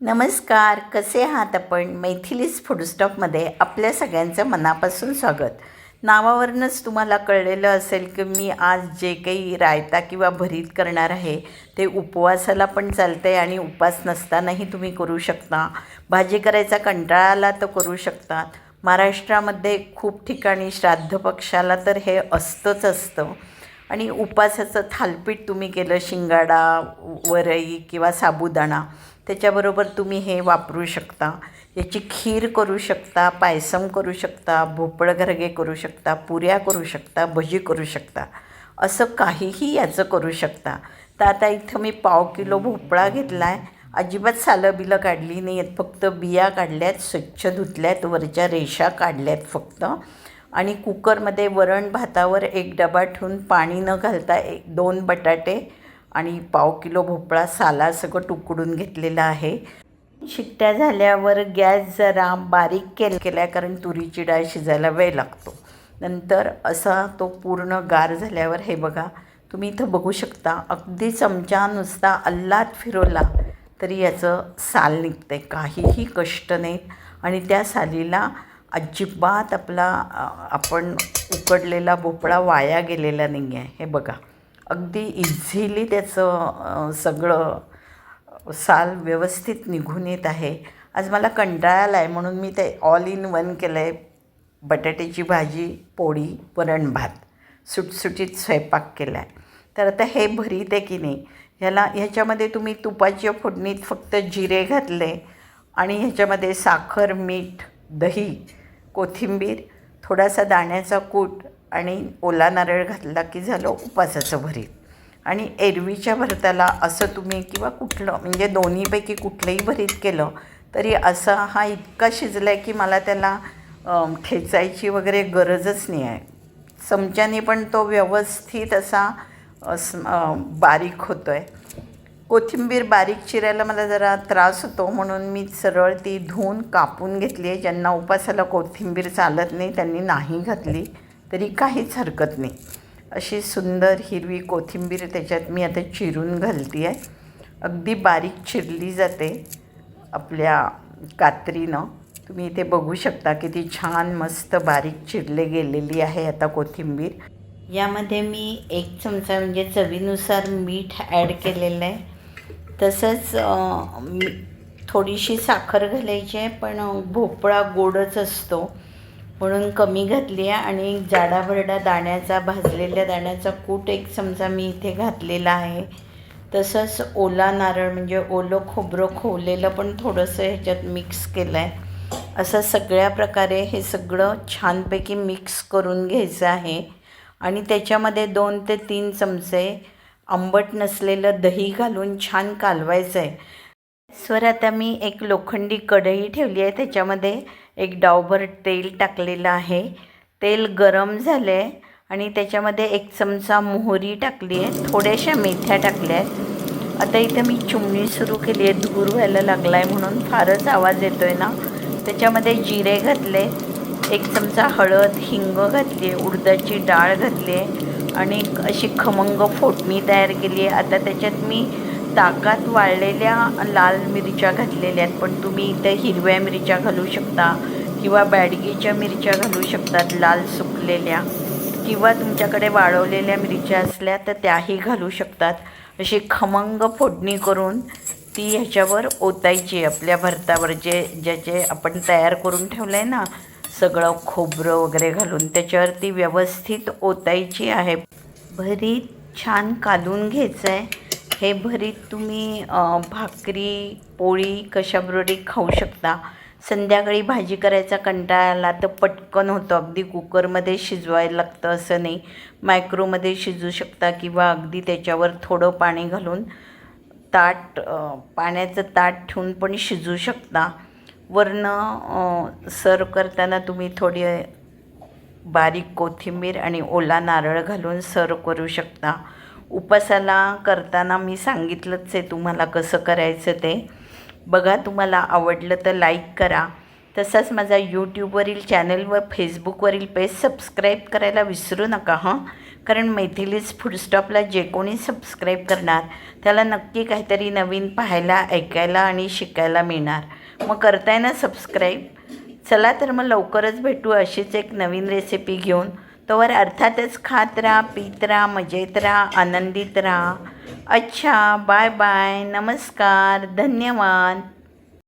नमस्कार कसे आहात आपण? मैथिलीज फूडस्टॉपमध्ये आपल्या सगळ्यांचं मनापासून स्वागत. नावावरूनच तुम्हाला कळलेलं असेल की मी आज जे काही रायता किंवा भरीत करणार आहे ते उपवासाला पण चालते आणि उपवास नसतानाही तुम्ही करू शकता. भाजी करायचा कंटाळा आला तर करू शकतात महाराष्ट्रामध्ये खूप ठिकाणी श्राद्ध पक्षाला तर हे असतंच असतं. आणि उपवासाचं थालपीठ तुम्ही केलं शिंगाडा वरई किंवा साबुदाणा त्याच्याबरोबर तुम्ही हे वापरू शकता. याची खीर करू शकता पायसम करू शकता भोपळं घरगे करू शकता पुऱ्या करू शकता भजी करू शकता. असं काहीही याचं करू शकता. तर आता इथं मी पाव किलो भोपळा घेतला आहे अजिबात सालं बिलं काढली नाही आहेत फक्त बिया काढल्यात स्वच्छ धुतल्यात वरच्या रेषा काढल्यात फक्त. आणि कुकरमध्ये वरण भातावर एक डबा ठेवून पाणी न घालता एक दोन बटाटे आणि पाव किलो भोपळा साला सगळं तुकडून घेतलेलं आहे. शिट्ट्या झाल्यावर गॅस जरा बारीक केल केला कारण तुरीची डाळ शिजायला वेळ लागतो. नंतर असा तो पूर्ण गार झाल्यावर हे बघा तुम्ही इथं बघू शकता अगदी चमचा नुसता अल्लात फिरवला तरी याचं साल निघतं आहे काहीही कष्ट नाहीत आणि त्या सालीला अजिबात आपला आपण उकडलेला भोपळा वाया गेलेला नाही आहे हे बघा. अगदी इझिली त्याचं सगळं साल व्यवस्थित निघून येत आहे. आज मला कंटाळा आला आहे म्हणून मी ते ऑल इन वन केलं आहे बटाट्याची भाजी पोळी वरण भात. सुटसुटीत स्वयंपाक केला आहे तर आता हे भरीत आहे की नाही? ह्याला ह्याच्यामध्ये तुम्ही तुपाच्या फोडणीत फक्त जिरे घातले आणि ह्याच्यामध्ये साखर मीठ दही कोथिंबीर थोडासा दाण्याचा कूट आणि ओला नारळ घातला की झालं उपासाचं भरीत. आणि एरवीच्या भरताला असं तुम्ही किंवा कुठलं म्हणजे दोन्हीपैकी कुठलंही भरीत केलं तरी असा हा इतका शिजला आहे की मला त्याला ठेचायची वगैरे गरजच नाही आहे. चमच्याने पण तो व्यवस्थित असा बारीक होतो आहे कोथिंबीर बारीक चिरायला मला जरा त्रास होतो म्हणून मी सरळ ती धुवून कापून घेतली आहे. ज्यांना उपासाला कोथिंबीर चालत नाही त्यांनी नाही घातली. तरी काहीच हरकत नाही. अशी सुंदर हिरवी कोथिंबीर त्याच्यात मी आता चिरून घालते आहे अगदी बारीक चिरली जाते आपल्या कात्रीनं. तुम्ही इथे बघू शकता किती छान मस्त बारीक चिरले गेलेली आहे आता कोथिंबीर. यामध्ये मी एक चमचा म्हणजे चवीनुसार मीठ ॲड केलेलं आहे. तसंच मी थोडीशी साखर घालायची आहे पण भोपळा गोडच असतो. म्हणून कमी घातली आहे आणि जाडाभरडा दाण्याचा भाजलेल्या दाण्याचा कूट एक चमचा मी इथे घातलेला आहे. तसंच ओला नारळ म्हणजे ओलं खोबरं खोवलेलं पण थोडंसं ह्याच्यात मिक्स केलं आहे असं सगळ्या प्रकारे हे सगळं छानपैकी मिक्स करून घ्यायचं आहे. आणि त्याच्यामध्ये दोन ते तीन चमचे आंबट नसलेलं दही घालून छान कालवायचं आहे स्वर आता मी एक लोखंडी कढई ठेवली आहे. त्याच्यामध्ये एक डावभर तेल टाकलेलं आहे. तेल गरम झालं आहे आणि त्याच्यामध्ये एक चमचा मोहरी टाकली आहे. थोड्याशा मेथ्या टाकल्या आहेत. आता इथं मी चिमणी सुरू केली आहे. धूर व्हायला लागला आहे म्हणून फारच आवाज येतो आहे ना. त्याच्यामध्ये जिरे घातले. एक चमचा हळद हिंग घातली आहे. उडदाची डाळ घातली आहे. आणि अशी खमंग फोडणी तयार केली आहे. आता त्याच्यात मी ताकात वाळलेल्या लाल मिरच्या घातलेल्या आहेत पण तुम्ही इथे हिरव्या मिरच्या घालू शकता किंवा बॅडगीच्या मिरच्या घालू शकतात लाल सुकलेल्या. किंवा तुमच्याकडे वाळवलेल्या मिरच्या असल्या तर त्याही घालू शकतात. अशी खमंग फोडणी करून ती ह्याच्यावर ओतायची आपल्या भरतावर. जे ज्याचे आपण तयार करून ठेवलं आहे ना सगळं खोबरं वगैरे घालून त्याच्यावर ती व्यवस्थित ओतायची आहे. भरीत छान कालून घ्यायचं आहे हे भरीत तुम्ही भाकरी पोळी कशाबरोबरही खाऊ शकता. संध्याकाळी भाजी करायचा कंटाळा आला तर पटकन होतं. अगदी कुकरमध्ये शिजवायला लागतं असं नाही. मायक्रोमध्ये शिजू शकता किंवा अगदी त्याच्यावर थोडं पाणी घालून ताट पाण्याचं ताट ठेवून पण शिजू शकता. वरनं सर्व करताना तुम्ही थोडी बारीक कोथिंबीर आणि ओला नारळ घालून सर्व करू शकता. उपासाला करताना मी सांगितलंच आहे तुम्हाला कसं करायचं ते. बघा तुम्हाला आवडलं तर लाईक करा. तसाच माझा यूट्यूबवरील चॅनल व फेसबुकवरील पेज सबस्क्राईब करायला विसरू नका हां? कारण मैथिलीज फुडस्टॉपला जे कोणी सबस्क्राईब करणार त्याला नक्की काहीतरी नवीन पाहायला ऐकायला आणि शिकायला मिळणार. मग करताय ना सबस्क्राईब चला तर मग लवकरच भेटू अशीच एक नवीन रेसिपी घेऊन. तोवर अर्थातच खात राहा पीत राहा मजेत राहा आनंदित राहा. अच्छा बाय बाय नमस्कार धन्यवाद.